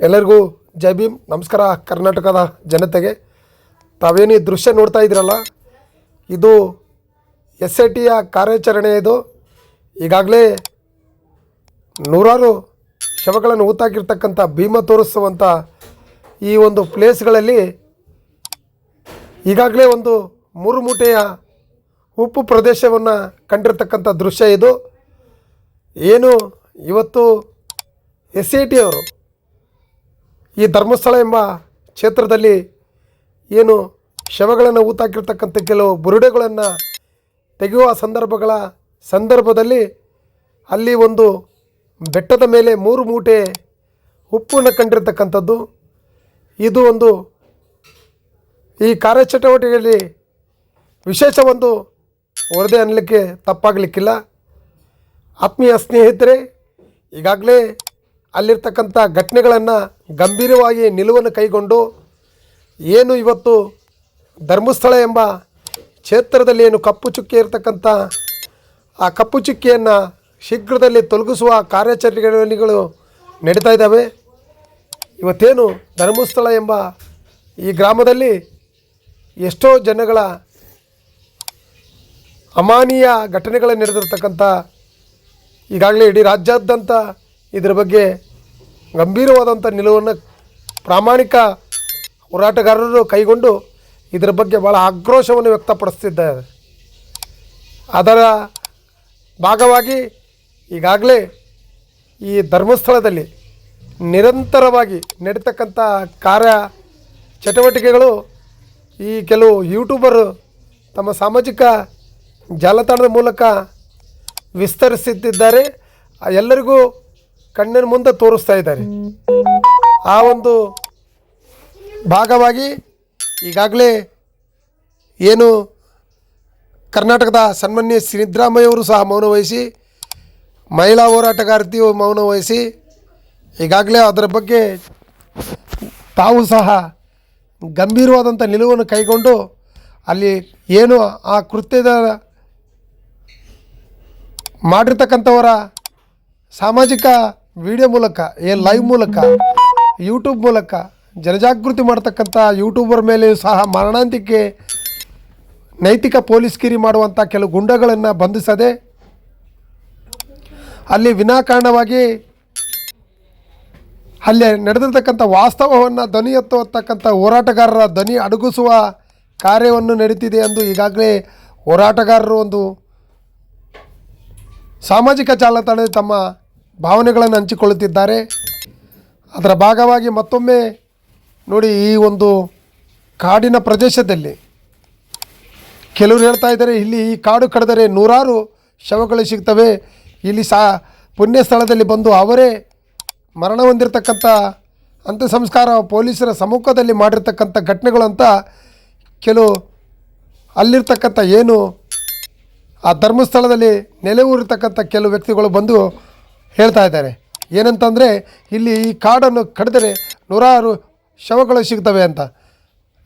ಎಲ್ಲರಿಗೂ ಜೈ ಭೀಮ್. ನಮಸ್ಕಾರ, ಕರ್ನಾಟಕದ ಜನತೆಗೆ. ತಾವೇನು ಈ ದೃಶ್ಯ ನೋಡ್ತಾ ಇದ್ದೀರಲ್ಲ? ಇದು ಎಸ್ ಐ ಟಿಯ ಕಾರ್ಯಾಚರಣೆ ಇದು. ಈಗಾಗಲೇ ನೂರಾರು ಶವಗಳನ್ನು ಊತಾಕಿರ್ತಕ್ಕಂಥ ಭೀಮ ತೋರಿಸುವಂಥ ಈ ಒಂದು ಪ್ಲೇಸ್ಗಳಲ್ಲಿ ಈಗಾಗಲೇ ಒಂದು ಮೂರು ಮೂಟೆಯ ಉಪ್ಪು ಪ್ರದೇಶವನ್ನು ಕಂಡಿರ್ತಕ್ಕಂಥ ದೃಶ್ಯ ಇದು. ಏನು ಇವತ್ತು ಎಸ್ ಐ ಟಿ ಅವರು ಈ ಧರ್ಮಸ್ಥಳ ಎಂಬ ಕ್ಷೇತ್ರದಲ್ಲಿ ಏನು ಶವಗಳನ್ನು ಊತಾಕಿರ್ತಕ್ಕಂಥ ಕೆಲವು ಬುರುಡೆಗಳನ್ನು ತೆಗೆಯುವ ಸಂದರ್ಭಗಳ ಸಂದರ್ಭದಲ್ಲಿ ಅಲ್ಲಿ ಒಂದು ಬೆಟ್ಟದ ಮೇಲೆ ಮೂರು ಮೂಟೆ ಉಪ್ಪನ್ನು ಕಂಡಿರ್ತಕ್ಕಂಥದ್ದು. ಇದು ಒಂದು ಈ ಕಾರ್ಯಚಟುವಟಿಕೆಯಲ್ಲಿ ವಿಶೇಷ ಒಂದು ವರದಿ ಅನ್ನಲಿಕ್ಕೆ ತಪ್ಪಾಗಲಿಕ್ಕಿಲ್ಲ. ಆತ್ಮೀಯ ಸ್ನೇಹಿತರೆ, ಈಗಾಗಲೇ ಅಲ್ಲಿರ್ತಕ್ಕಂಥ ಘಟನೆಗಳನ್ನು ಗಂಭೀರವಾಗಿ ನಿಲುವನ್ನು ಕೈಗೊಂಡು ಏನು ಇವತ್ತು ಧರ್ಮಸ್ಥಳ ಎಂಬ ಕ್ಷೇತ್ರದಲ್ಲಿ ಏನು ಕಪ್ಪು ಚುಕ್ಕಿ ಇರತಕ್ಕಂಥ ಆ ಕಪ್ಪು ಚುಕ್ಕಿಯನ್ನು ಶೀಘ್ರದಲ್ಲಿ ತೊಲಗಿಸುವ ಕಾರ್ಯಾಚರಣೆಗಳು ನಡೀತಾ ಇದ್ದಾವೆ. ಇವತ್ತೇನು ಧರ್ಮಸ್ಥಳ ಎಂಬ ಈ ಗ್ರಾಮದಲ್ಲಿ ಎಷ್ಟೋ ಜನಗಳ ಅಮಾನೀಯ ಘಟನೆಗಳು ನಡೆದಿರ್ತಕ್ಕಂಥ ಈಗಾಗಲೇ ಇಡೀ ರಾಜ್ಯಾದ್ಯಂತ ಇದರ ಬಗ್ಗೆ ಗಂಭೀರವಾದಂಥ ನಿಲುವನ್ನು ಪ್ರಾಮಾಣಿಕ ಹೋರಾಟಗಾರರು ಕೈಗೊಂಡು ಇದರ ಬಗ್ಗೆ ಭಾಳ ಆಕ್ರೋಶವನ್ನು ವ್ಯಕ್ತಪಡಿಸ್ತಿದ್ದಾರೆ. ಅದರ ಭಾಗವಾಗಿ ಈಗಾಗಲೇ ಈ ಧರ್ಮಸ್ಥಳದಲ್ಲಿ ನಿರಂತರವಾಗಿ ನಡೀತಕ್ಕಂಥ ಕಾರ್ಯ ಚಟುವಟಿಕೆಗಳು ಈ ಕೆಲವು ಯೂಟ್ಯೂಬರು ತಮ್ಮ ಸಾಮಾಜಿಕ ಜಾಲತಾಣದ ಮೂಲಕ ವಿಸ್ತರಿಸುತ್ತಿದ್ದಾರೆ ಎಲ್ಲರಿಗೂ ಕಣ್ಣಿನ ಮುಂದೆ ತೋರಿಸ್ತಾ ಇದ್ದಾರೆ. ಆ ಒಂದು ಭಾಗವಾಗಿ ಈಗಾಗಲೇ ಏನು ಕರ್ನಾಟಕದ ಸನ್ಮಾನ್ಯ ಸಿದ್ದರಾಮಯ್ಯವರು ಸಹ ಮೌನ ವಹಿಸಿ, ಮಹಿಳಾ ಹೋರಾಟಗಾರ್ತಿಯು ಮೌನ ವಹಿಸಿ, ಈಗಾಗಲೇ ಅದರ ಬಗ್ಗೆ ತಾವು ಸಹ ಗಂಭೀರವಾದಂಥ ನಿಲುವನ್ನು ಕೈಗೊಂಡು ಅಲ್ಲಿ ಏನು ಆ ಕೃತ್ಯದ ಮಾಡಿರ್ತಕ್ಕಂಥವರ ಸಾಮಾಜಿಕ ವಿಡಿಯೋ ಮೂಲಕ, ಏ ಲೈವ್ ಮೂಲಕ ಯೂಟ್ಯೂಬ್ ಮೂಲಕ ಜನಜಾಗೃತಿ ಮಾಡ್ತಕ್ಕಂಥ ಯೂಟ್ಯೂಬರ್ ಮೇಲೆ ಸಹ ಮರಣಾಂತಿಕೆ ನೈತಿಕ ಪೊಲೀಸ್ ಕಿರಿ ಮಾಡುವಂಥ ಕೆಲವು ಗುಂಡಗಳನ್ನು ಬಂಧಿಸದೆ, ಅಲ್ಲಿ ವಿನಾಕಾರಣವಾಗಿ ಅಲ್ಲಿ ನಡೆದಿರ್ತಕ್ಕಂಥ ವಾಸ್ತವವನ್ನು ಧ್ವನಿ ಎತ್ತತಕ್ಕಂಥ ಹೋರಾಟಗಾರರ ಧ್ವನಿ ಅಡಗಿಸುವ ಕಾರ್ಯವನ್ನು ನಡೀತಿದೆ ಎಂದು ಈಗಾಗಲೇ ಹೋರಾಟಗಾರರು ಒಂದು ಸಾಮಾಜಿಕ ಜಾಲತಾಣದಲ್ಲಿ ತಮ್ಮ ಭಾವನೆಗಳನ್ನು ಹಂಚಿಕೊಳ್ಳುತ್ತಿದ್ದಾರೆ. ಅದರ ಭಾಗವಾಗಿ ಮತ್ತೊಮ್ಮೆ ನೋಡಿ ಈ ಒಂದು ಕಾಡಿನ ಪ್ರದೇಶದಲ್ಲಿ ಕೆಲವರು ಹೇಳ್ತಾ ಇದ್ದಾರೆ, ಇಲ್ಲಿ ಈ ಕಾಡು ಕಡಿದರೆ ನೂರಾರು ಶವಗಳು ಸಿಗ್ತವೆ. ಇಲ್ಲಿ ಸಾ ಪುಣ್ಯ ಸ್ಥಳದಲ್ಲಿ ಬಂದು ಅವರೇ ಮರಣ ಹೊಂದಿರತಕ್ಕಂಥ ಅಂತ್ಯ ಸಂಸ್ಕಾರ ಪೊಲೀಸರ ಸಮ್ಮುಖದಲ್ಲಿ ಮಾಡಿರ್ತಕ್ಕಂಥ ಘಟನೆಗಳು ಅಂತ ಕೆಲವು ಅಲ್ಲಿರ್ತಕ್ಕಂಥ ಏನು ಆ ಧರ್ಮಸ್ಥಳದಲ್ಲಿ ನೆಲೆ ಊರಿರ್ತಕ್ಕಂಥ ಕೆಲವು ವ್ಯಕ್ತಿಗಳು ಬಂದು ಹೇಳ್ತಾ ಇದ್ದಾರೆ. ಏನಂತಂದರೆ, ಇಲ್ಲಿ ಈ ಕಾಡನ್ನು ಕಡಿದರೆ ನೂರಾರು ಶವಗಳು ಸಿಗ್ತವೆ ಅಂತ.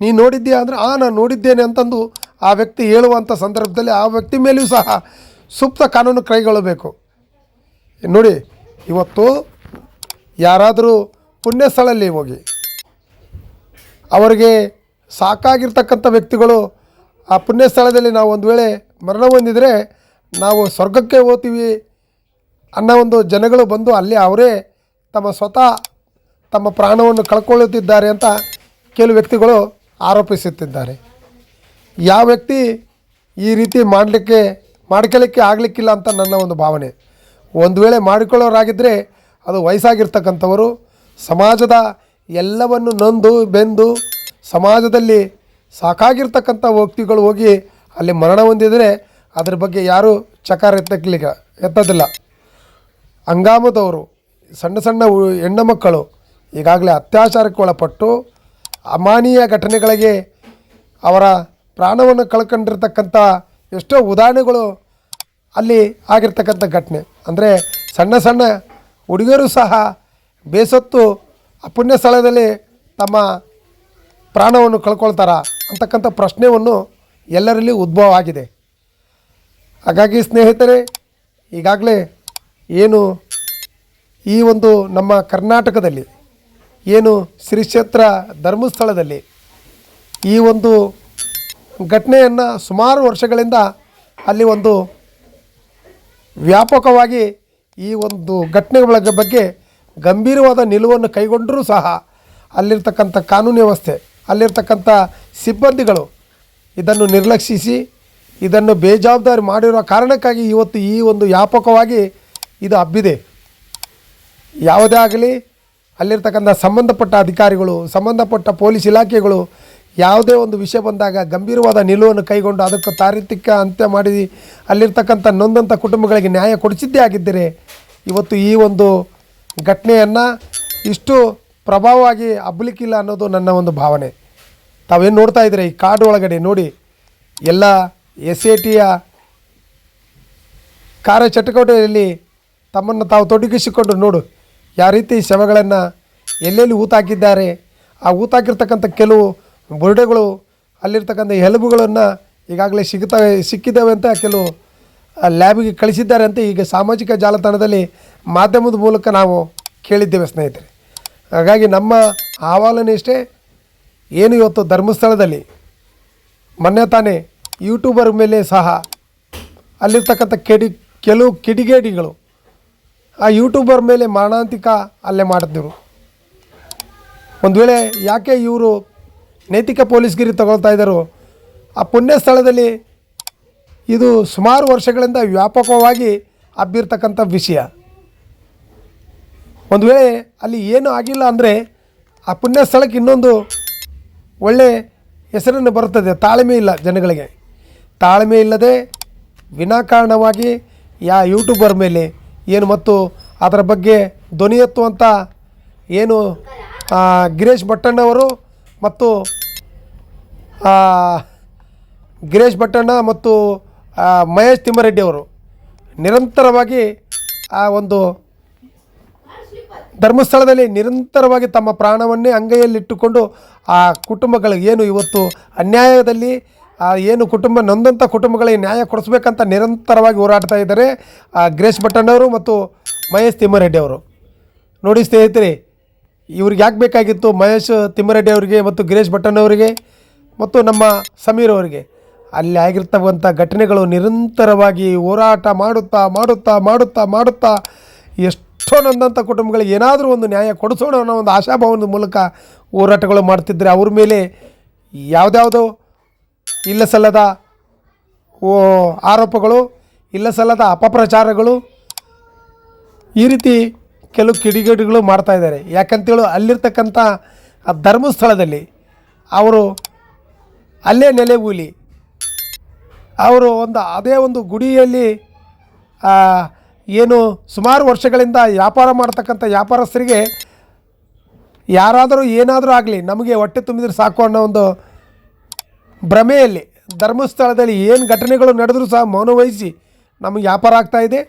ನೀನು ನೋಡಿದ್ದೀಯಾ? ಅಂದರೆ, ಆ, ನಾನು ನೋಡಿದ್ದೇನೆ ಅಂತಂದು ಆ ವ್ಯಕ್ತಿ ಹೇಳುವಂಥ ಸಂದರ್ಭದಲ್ಲಿ ಆ ವ್ಯಕ್ತಿ ಮೇಲೆಯೂ ಸಹ ಸೂಕ್ತ ಕಾನೂನು ಕೈಗೊಳ್ಳಬೇಕು. ನೋಡಿ, ಇವತ್ತು ಯಾರಾದರೂ ಪುಣ್ಯ ಸ್ಥಳಲ್ಲಿ ಹೋಗಿ, ಅವರಿಗೆ ಸಾಕಾಗಿರ್ತಕ್ಕಂಥ ವ್ಯಕ್ತಿಗಳು ಆ ಪುಣ್ಯ ಸ್ಥಳದಲ್ಲಿ ನಾವು ಒಂದು ವೇಳೆ ಮರಣ ಹೊಂದಿದರೆ ನಾವು ಸ್ವರ್ಗಕ್ಕೆ ಹೋಗ್ತೀವಿ ಅನ್ನೋ ಒಂದು ಜನಗಳು ಬಂದು ಅಲ್ಲಿ ಅವರೇ ತಮ್ಮ ಸ್ವತಃ ತಮ್ಮ ಪ್ರಾಣವನ್ನು ಕಳ್ಕೊಳ್ಳುತ್ತಿದ್ದಾರೆ ಅಂತ ಕೆಲವು ವ್ಯಕ್ತಿಗಳು ಆರೋಪಿಸುತ್ತಿದ್ದಾರೆ. ಯಾವ ವ್ಯಕ್ತಿ ಈ ರೀತಿ ಮಾಡಲಿಕ್ಕೆ ಮಾಡ್ಕೊಳ್ಳಿಕ್ಕೆ ಆಗಲಿಕ್ಕಿಲ್ಲ ಅಂತ ನನ್ನ ಒಂದು ಭಾವನೆ. ಒಂದು ವೇಳೆ ಮಾಡಿಕೊಳ್ಳೋರಾಗಿದ್ದರೆ ಅದು ವಯಸ್ಸಾಗಿರ್ತಕ್ಕಂಥವರು, ಸಮಾಜದ ಎಲ್ಲವನ್ನು ನೊಂದು, ಬೆಂದು, ಸಮಾಜದಲ್ಲಿ ಸಾಕಾಗಿರ್ತಕ್ಕಂಥ ವ್ಯಕ್ತಿಗಳು ಹೋಗಿ ಅಲ್ಲಿ ಮರಣ ಹೊಂದಿದರೆ ಅದ್ರ ಬಗ್ಗೆ ಯಾರೂ ಚಕಾರ ಎತ್ತಕ್ಕಲಿಕ್ಕೆ ಎತ್ತೋದಿಲ್ಲ. ಅಂಗಾಮದವರು, ಸಣ್ಣ ಸಣ್ಣ ಹೆಣ್ಣು ಮಕ್ಕಳು, ಈಗಾಗಲೇ ಅತ್ಯಾಚಾರಕ್ಕೆ ಒಳಪಟ್ಟು ಅಮಾನೀಯ ಘಟನೆಗಳಿಗೆ ಅವರ ಪ್ರಾಣವನ್ನು ಕಳ್ಕೊಂಡಿರ್ತಕ್ಕಂಥ ಎಷ್ಟೋ ಉದಾಹರಣೆಗಳು ಅಲ್ಲಿ ಆಗಿರ್ತಕ್ಕಂಥ ಘಟನೆ. ಅಂದರೆ ಸಣ್ಣ ಸಣ್ಣ ಹುಡುಗರು ಸಹ ಬೇಸತ್ತು ಅಪುಣ್ಯ ಪುಣ್ಯ ಸ್ಥಳದಲ್ಲಿ ತಮ್ಮ ಪ್ರಾಣವನ್ನು ಕಳ್ಕೊಳ್ತಾರ ಅಂತಕ್ಕಂಥ ಪ್ರಶ್ನೆಯನ್ನು ಎಲ್ಲರಲ್ಲಿ ಉದ್ಭವ ಆಗಿದೆ ಹಾಗಾಗಿ ಸ್ನೇಹಿತರೆ, ಈಗಾಗಲೇ ಏನು ಈ ಒಂದು ನಮ್ಮ ಕರ್ನಾಟಕದಲ್ಲಿ ಏನು ಶ್ರೀ ಕ್ಷೇತ್ರ ಧರ್ಮಸ್ಥಳದಲ್ಲಿ ಈ ಒಂದು ಘಟನೆಯನ್ನು ಸುಮಾರು ವರ್ಷಗಳಿಂದ ಅಲ್ಲಿ ಒಂದು ವ್ಯಾಪಕವಾಗಿ ಈ ಒಂದು ಘಟನೆಗಳ ಬಗ್ಗೆ ಗಂಭೀರವಾದ ನಿಲುವನ್ನು ಕೈಗೊಂಡರೂ ಸಹ ಅಲ್ಲಿರ್ತಕ್ಕಂಥ ಕಾನೂನು ವ್ಯವಸ್ಥೆ, ಅಲ್ಲಿರ್ತಕ್ಕಂಥ ಸಿಬ್ಬಂದಿಗಳು ಇದನ್ನು ನಿರ್ಲಕ್ಷಿಸಿ, ಇದನ್ನು ಬೇಜವಾಬ್ದಾರಿ ಮಾಡಿರೋ ಕಾರಣಕ್ಕಾಗಿ ಇವತ್ತು ಈ ಒಂದು ವ್ಯಾಪಕವಾಗಿ ಇದು ಹಬ್ಬಿದೆ. ಯಾವುದೇ ಆಗಲಿ, ಅಲ್ಲಿರ್ತಕ್ಕಂಥ ಸಂಬಂಧಪಟ್ಟ ಅಧಿಕಾರಿಗಳು, ಸಂಬಂಧಪಟ್ಟ ಪೊಲೀಸ್ ಇಲಾಖೆಗಳು ಯಾವುದೇ ಒಂದು ವಿಷಯ ಬಂದಾಗ ಗಂಭೀರವಾದ ನಿಲುವನ್ನು ಕೈಗೊಂಡು ಅದಕ್ಕೆ ತಾರೀತಿಕ ಅಂತ್ಯ ಮಾಡಿ ಅಲ್ಲಿರ್ತಕ್ಕಂಥ ನೊಂದಂಥ ಕುಟುಂಬಗಳಿಗೆ ನ್ಯಾಯ ಕೊಡಿಸಿದ್ದೇ ಆಗಿದ್ದರೆ ಇವತ್ತು ಈ ಒಂದು ಘಟನೆಯನ್ನು ಇಷ್ಟು ಪ್ರಭಾವವಾಗಿ ಹಬ್ಬಲಿಕ್ಕಿಲ್ಲ ಅನ್ನೋದು ನನ್ನ ಒಂದು ಭಾವನೆ. ತಾವೇನು ನೋಡ್ತಾ ಇದ್ದೀರಾ? ಈ ಕಾಡು ಒಳಗಡೆ ನೋಡಿ, ಎಲ್ಲ ಎಸ್ ಎ ಟಿಯ ಕಾರ್ಯಚಟುವಟಿಕೆಯಲ್ಲಿ ತಮ್ಮನ್ನು ತಾವು ತೊಡಗಿಸಿಕೊಂಡು ನೋಡು. ಯಾವ ರೀತಿ ಶವಗಳನ್ನು ಎಲ್ಲೆಲ್ಲಿ ಊತಾಕಿದ್ದಾರೆ, ಆ ಊತಾಕಿರ್ತಕ್ಕಂಥ ಕೆಲವು ಬುರುಡೆಗಳು, ಅಲ್ಲಿರ್ತಕ್ಕಂಥ ಎಲುಬುಗಳನ್ನು ಈಗಾಗಲೇ ಸಿಗ್ತವೆ ಸಿಕ್ಕಿದ್ದಾವೆ ಅಂತ ಕೆಲವು ಲ್ಯಾಬಿಗೆ ಕಳಿಸಿದ್ದಾರೆ ಅಂತ ಈಗ ಸಾಮಾಜಿಕ ಜಾಲತಾಣದಲ್ಲಿ ಮಾಧ್ಯಮದ ಮೂಲಕ ನಾವು ಕೇಳಿದ್ದೇವೆ ಸ್ನೇಹಿತರೆ. ಹಾಗಾಗಿ ನಮ್ಮ ಆಹ್ವಾಲನೆ ಇಷ್ಟೇ, ಏನು ಇವತ್ತು ಧರ್ಮಸ್ಥಳದಲ್ಲಿ, ಮೊನ್ನೆ ತಾನೇ ಯೂಟ್ಯೂಬರ್ ಮೇಲೆ ಸಹ ಅಲ್ಲಿರ್ತಕ್ಕಂಥ ಕೆಡಿ, ಕೆಲವು ಕಿಡಿಗೇಡಿಗಳು ಆ ಯೂಟ್ಯೂಬರ್ ಮೇಲೆ ಮಾರಣಾಂತಿಕ ಅಲ್ಲೇ ಮಾಡಿದ್ರು. ಒಂದು ವೇಳೆ ಯಾಕೆ ಇವರು ನೈತಿಕ ಪೊಲೀಸ್ಗಿರಿ ತಗೊಳ್ತಾ ಇದ್ದರು? ಆ ಪುಣ್ಯ ಸ್ಥಳದಲ್ಲಿ ಇದು ಸುಮಾರು ವರ್ಷಗಳಿಂದ ವ್ಯಾಪಕವಾಗಿ ಹಬ್ಬಿರ್ತಕ್ಕಂಥ ವಿಷಯ. ಒಂದು ವೇಳೆ ಅಲ್ಲಿ ಏನೂ ಆಗಿಲ್ಲ ಅಂದರೆ ಆ ಪುಣ್ಯ ಸ್ಥಳಕ್ಕೆ ಇನ್ನೊಂದು ಒಳ್ಳೆ ಹೆಸರನ್ನು ಬರುತ್ತದೆ, ತಾಳ್ಮೆ ಇಲ್ಲ ಜನಗಳಿಗೆ. ತಾಳ್ಮೆ ಇಲ್ಲದೆ ವಿನಾಕಾರಣವಾಗಿ ಯಾ ಯೂಟ್ಯೂಬರ್ ಮೇಲೆ ಏನು ಮತ್ತು ಅದರ ಬಗ್ಗೆ ಧ್ವನಿ ಎತ್ತುವಂಥ ಏನು ಗಿರೀಶ್ ಭಟ್ಟಣ್ಣವರು ಮತ್ತು ಗಿರೀಶ್ ಭಟ್ಟಣ್ಣ ಮತ್ತು ಮಹೇಶ್ ತಿಮ್ಮರೆಡ್ಡಿಯವರು ನಿರಂತರವಾಗಿ ಆ ಒಂದು ಧರ್ಮಸ್ಥಳದಲ್ಲಿ ನಿರಂತರವಾಗಿ ತಮ್ಮ ಪ್ರಾಣವನ್ನೇ ಅಂಗೈಯಲ್ಲಿಟ್ಟುಕೊಂಡು ಆ ಕುಟುಂಬಗಳಿಗೆ ಏನು ಇವತ್ತು ಅನ್ಯಾಯದಲ್ಲಿ ಆ ಏನು ಕುಟುಂಬ ನೊಂದಂಥ ಕುಟುಂಬಗಳಿಗೆ ನ್ಯಾಯ ಕೊಡಿಸ್ಬೇಕಂತ ನಿರಂತರವಾಗಿ ಹೋರಾಡ್ತಾ ಇದ್ದಾರೆ, ಆ ಗ್ರೇಶ್ ಭಟ್ಟಣ್ಣವರು ಮತ್ತು ಮಹೇಶ್ ತಿಮ್ಮಾರೆಡ್ಡಿ ಅವರು. ನೋಡಿ ಸ್ನೇಹಿತರೆ, ಇವ್ರಿಗೆ ಯಾಕೆ ಬೇಕಾಗಿತ್ತು ಮಹೇಶ್ ತಿಮ್ಮಾರೆಡ್ಡಿ ಅವರಿಗೆ ಮತ್ತು ಗಿರೀಶ್ ಭಟ್ಟಣ್ಣವರಿಗೆ ಮತ್ತು ನಮ್ಮ ಸಮೀರ್ ಅವರಿಗೆ? ಅಲ್ಲಿ ಆಗಿರ್ತಕ್ಕಂಥ ಘಟನೆಗಳು ನಿರಂತರವಾಗಿ ಹೋರಾಟ ಮಾಡುತ್ತಾ ಮಾಡುತ್ತಾ ಮಾಡುತ್ತಾ ಮಾಡುತ್ತಾ ಎಷ್ಟೋ ನೊಂದಂಥ ಕುಟುಂಬಗಳಿಗೆ ಏನಾದರೂ ಒಂದು ನ್ಯಾಯ ಕೊಡಿಸೋಣ ಅನ್ನೋ ಒಂದು ಆಶಾಭಾವನದ ಮೂಲಕ ಹೋರಾಟಗಳು ಮಾಡ್ತಿದ್ದರೆ ಅವ್ರ ಮೇಲೆ ಯಾವುದ್ಯಾವುದೋ ಇಲ್ಲ ಸಲ್ಲದ ಆರೋಪಗಳು, ಇಲ್ಲ ಸಲ್ಲದ ಅಪಪ್ರಚಾರಗಳು ಈ ರೀತಿ ಕೆಲವು ಕಿಡಿಗೇಡಿಗಳು ಮಾಡ್ತಾಯಿದ್ದಾರೆ ಯಾಕಂತೇಳು ಅಲ್ಲಿರ್ತಕ್ಕಂಥ ಆ ಧರ್ಮಸ್ಥಳದಲ್ಲಿ ಅವರು ಅಲ್ಲೇ ನೆಲೆಗೂಲಿ ಅವರು ಒಂದು ಅದೇ ಒಂದು ಗುಡಿಯಲ್ಲಿ ಏನು ಸುಮಾರು ವರ್ಷಗಳಿಂದ ವ್ಯಾಪಾರ ಮಾಡ್ತಕ್ಕಂಥ ವ್ಯಾಪಾರಸ್ಥರಿಗೆ ಯಾರಾದರೂ ಏನಾದರೂ ಆಗಲಿ, ನಮಗೆ ಹೊಟ್ಟೆ ತುಂಬಿದ್ರೆ ಸಾಕು ಅನ್ನೋ ಒಂದು ಭ್ರಮೆಯಲ್ಲಿ ಧರ್ಮಸ್ಥಳದಲ್ಲಿ ಏನು ಘಟನೆಗಳು ನಡೆದರೂ ಸಹ ಮೌನ ವಹಿಸಿ ನಮಗೆ ವ್ಯಾಪಾರ ಆಗ್ತಾ ಇದೆ.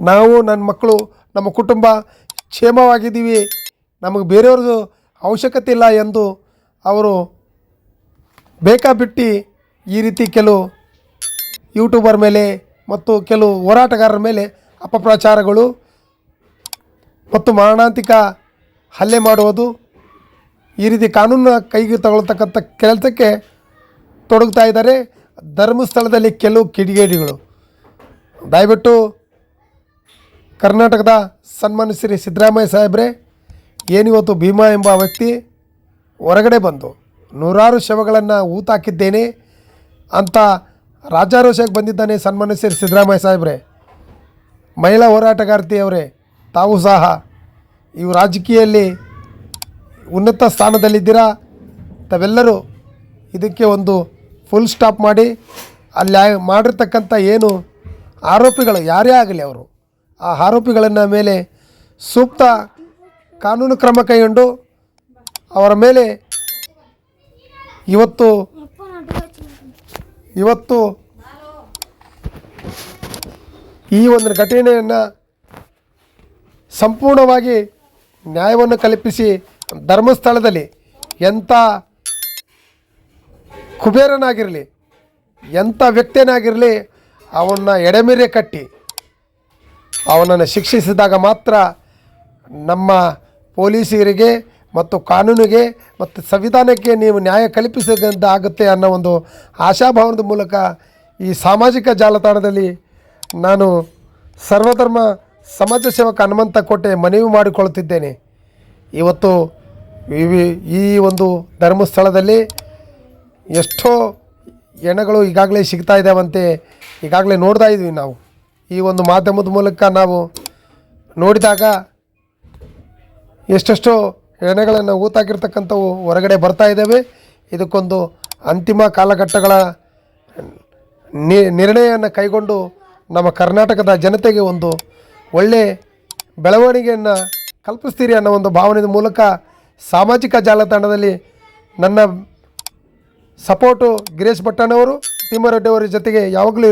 ನಾವು ನನ್ನ ಮಕ್ಕಳು, ನಮ್ಮ ಕುಟುಂಬ ಕ್ಷೇಮವಾಗಿದ್ದೀವಿ. ನಮಗೆ ಬೇರೆಯವ್ರದ್ದು ಅವಶ್ಯಕತೆ ಇಲ್ಲ ಎಂದು ಅವರು ಬೇಕಾಬಿಟ್ಟು ಈ ರೀತಿ ಕೆಲವು ಯೂಟ್ಯೂಬರ್ ಮೇಲೆ ಮತ್ತು ಕೆಲವು ಹೋರಾಟಗಾರರ ಮೇಲೆ ಅಪಪ್ರಚಾರಗಳು ಮತ್ತು ಮಾರಣಾಂತಿಕ ಹಲ್ಲೆ ಮಾಡುವುದು ಈ ರೀತಿ ಕಾನೂನನ್ನ ಕೈಗೆ ತಗೊಳ್ತಕ್ಕಂಥ ಕೆಲಸಕ್ಕೆ ತೊಡಗ್ತಾ ಇದ್ದಾರೆ ಧರ್ಮಸ್ಥಳದಲ್ಲಿ ಕೆಲವು ಕಿಡಿಗೇಡಿಗಳು. ದಯವಿಟ್ಟು ಕರ್ನಾಟಕದ ಸನ್ಮಾನ್ಯ ಶ್ರೀ ಸಿದ್ದರಾಮಯ್ಯ ಸಾಹೇಬ್ರೆ, ಏನಿವತ್ತು ಭೀಮಾ ಎಂಬ ವ್ಯಕ್ತಿ ಹೊರಗಡೆ ಬಂದು ನೂರಾರು ಶವಗಳನ್ನು ಊತಾಕಿದ್ದೇನೆ ಅಂತ ರಾಜಾರೋಷಕ್ಕೆ ಬಂದಿದ್ದಾನೆ ಸನ್ಮಾನ್ಯ ಶ್ರೀ ಸಿದ್ದರಾಮಯ್ಯ ಸಾಹೇಬ್ರೆ. ಮಹಿಳಾ ಹೋರಾಟಗಾರ್ತಿಯವರೇ ತಾವು ಸಹ ಇವು ರಾಜಕೀಯಲ್ಲಿ ಉನ್ನತ ಸ್ಥಾನದಲ್ಲಿದ್ದೀರಾ? ತಾವೆಲ್ಲರೂ ಇದಕ್ಕೆ ಒಂದು ಫುಲ್ ಸ್ಟಾಪ್ ಮಾಡಿ, ಅಲ್ಲಿ ಮಾಡಿರ್ತಕ್ಕಂಥ ಏನು ಆರೋಪಿಗಳು ಯಾರೇ ಆಗಲಿ ಅವರು, ಆ ಆರೋಪಿಗಳನ್ನು ಮೇಲೆ ಸೂಕ್ತ ಕಾನೂನು ಕ್ರಮ ಕೈಗೊಂಡು ಅವರ ಮೇಲೆ ಇವತ್ತು ಇವತ್ತು ಈ ಒಂದು ಘಟನೆಯನ್ನು ಸಂಪೂರ್ಣವಾಗಿ ನ್ಯಾಯವನ್ನು ಕಲ್ಪಿಸಿ ಧರ್ಮಸ್ಥಳದಲ್ಲಿ ಎಂಥ ಕುಬೇರನಾಗಿರಲಿ ಎಂಥ ವ್ಯಕ್ತಿಯನ್ನಾಗಿರಲಿ ಅವನ್ನ ಎಡೆಮೆರೆ ಕಟ್ಟಿ ಅವನನ್ನು ಶಿಕ್ಷಿಸಿದಾಗ ಮಾತ್ರ ನಮ್ಮ ಪೊಲೀಸರಿಗೆ ಮತ್ತು ಕಾನೂನಿಗೆ ಮತ್ತು ಸಂವಿಧಾನಕ್ಕೆ ನೀವು ನ್ಯಾಯ ಕಲ್ಪಿಸಿದಂತ ಆಗುತ್ತೆ ಅನ್ನೋ ಒಂದು ಆಶಾಭಾವನದ ಮೂಲಕ ಈ ಸಾಮಾಜಿಕ ಜಾಲತಾಣದಲ್ಲಿ ನಾನು ಸರ್ವಧರ್ಮ ಸಮಾಜ ಸೇವಕ ಹನುಮಂತ ಕೋಟೆ ಮನವಿ ಮಾಡಿಕೊಳ್ಳುತ್ತಿದ್ದೇನೆ. ಇವತ್ತು ಈ- ಈ ಒಂದು ಧರ್ಮಸ್ಥಳದಲ್ಲಿ ಎಷ್ಟೋ ಹೆಣಗಳು ಈಗಾಗಲೇ ಸಿಗ್ತಾ ಇದ್ದಾವಂತೆ ಈಗಾಗಲೇ ನೋಡ್ತಾ ಇದ್ವಿ ನಾವು. ಈ ಒಂದು ಮಾಧ್ಯಮದ ಮೂಲಕ ನಾವು ನೋಡಿದಾಗ ಎಷ್ಟೆಷ್ಟೋ ಎಣೆಗಳನ್ನು ಊತಾಕಿರ್ತಕ್ಕಂಥವು ಹೊರಗಡೆ ಬರ್ತಾ ಇದ್ದಾವೆ ಇದಕ್ಕೊಂದು ಅಂತಿಮ ಕಾಲಘಟ್ಟಗಳ ನಿರ್ಣಯವನ್ನು ಕೈಗೊಂಡು ನಮ್ಮ ಕರ್ನಾಟಕದ ಜನತೆಗೆ ಒಂದು ಒಳ್ಳೆ ಬೆಳವಣಿಗೆಯನ್ನು ಕಲ್ಪಿಸ್ತೀರಿ ಅನ್ನೋ ಒಂದು ಭಾವನೆಯ ಮೂಲಕ ಸಾಮಾಜಿಕ ಜಾಲತಾಣದಲ್ಲಿ ನನ್ನ ಸಪೋರ್ಟು ಗಿರೀಶ್ ಭಟ್ಟಣ್ಣವರು ತಿಮ್ಮರೆಡ್ಡಿ ಅವರ ಜೊತೆಗೆ ಯಾವಾಗಲೂ ಇರು